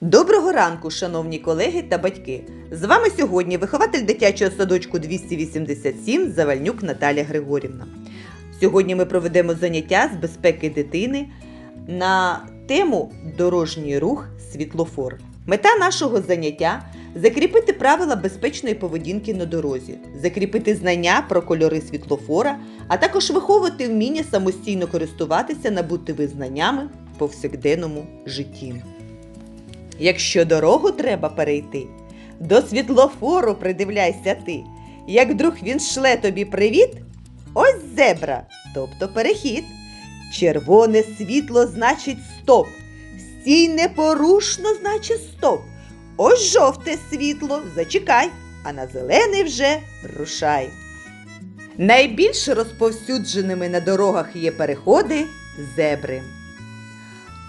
Доброго ранку, шановні колеги та батьки! З вами сьогодні вихователь дитячого садочку 287 Завальнюк Наталія Григорівна. Сьогодні ми проведемо заняття з безпеки дитини на тему дорожній рух світлофор. Мета нашого заняття закріпити правила безпечної поведінки на дорозі, закріпити знання про кольори світлофора, а також виховувати вміння самостійно користуватися набутими знаннями в повсякденному житті. Якщо дорогу треба перейти, до світлофору придивляйся ти. Як вдруг він шле тобі привіт, ось зебра, тобто перехід. Червоне світло значить стоп. Стій непорушно значить стоп. Ось жовте світло, зачекай, а на зелений вже рушай. Найбільш розповсюдженими на дорогах є переходи зебри.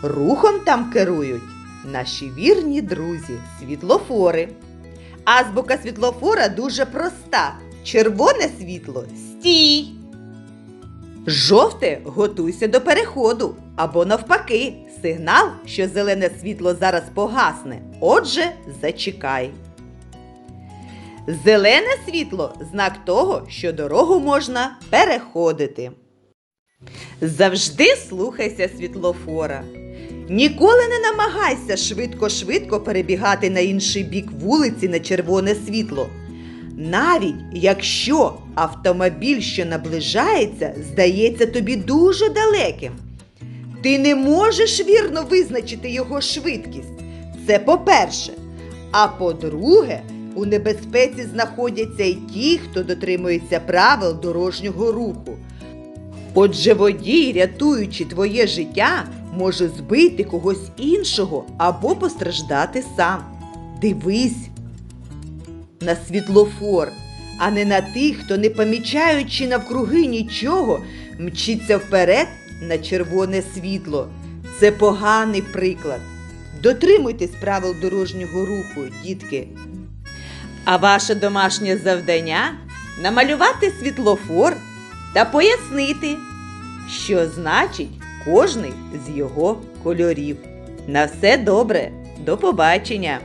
Рухом там керують наші вірні друзі, світлофори. Азбука світлофора дуже проста. Червоне світло стій. Жовте готуйся до переходу. Або навпаки, сигнал, що зелене світло зараз погасне. Отже, зачекай. Зелене світло знак того, що дорогу можна переходити. Завжди слухайся світлофора. Ніколи не намагайся швидко-швидко перебігати на інший бік вулиці на червоне світло. Навіть якщо автомобіль, що наближається, здається тобі дуже далеким. Ти не можеш вірно визначити його швидкість. Це по-перше. А по-друге, у небезпеці знаходяться й ті, хто дотримується правил дорожнього руху. Отже, водій, рятуючи твоє життя, може збити когось іншого або постраждати сам. Дивись на світлофор, а не на тих, хто, не помічаючи навкруги нічого, мчиться вперед на червоне світло. Це поганий приклад. Дотримуйтесь правил дорожнього руху, дітки. А ваше домашнє завдання намалювати світлофор та пояснити, що значить кожний з його кольорів. На все добре, до побачення!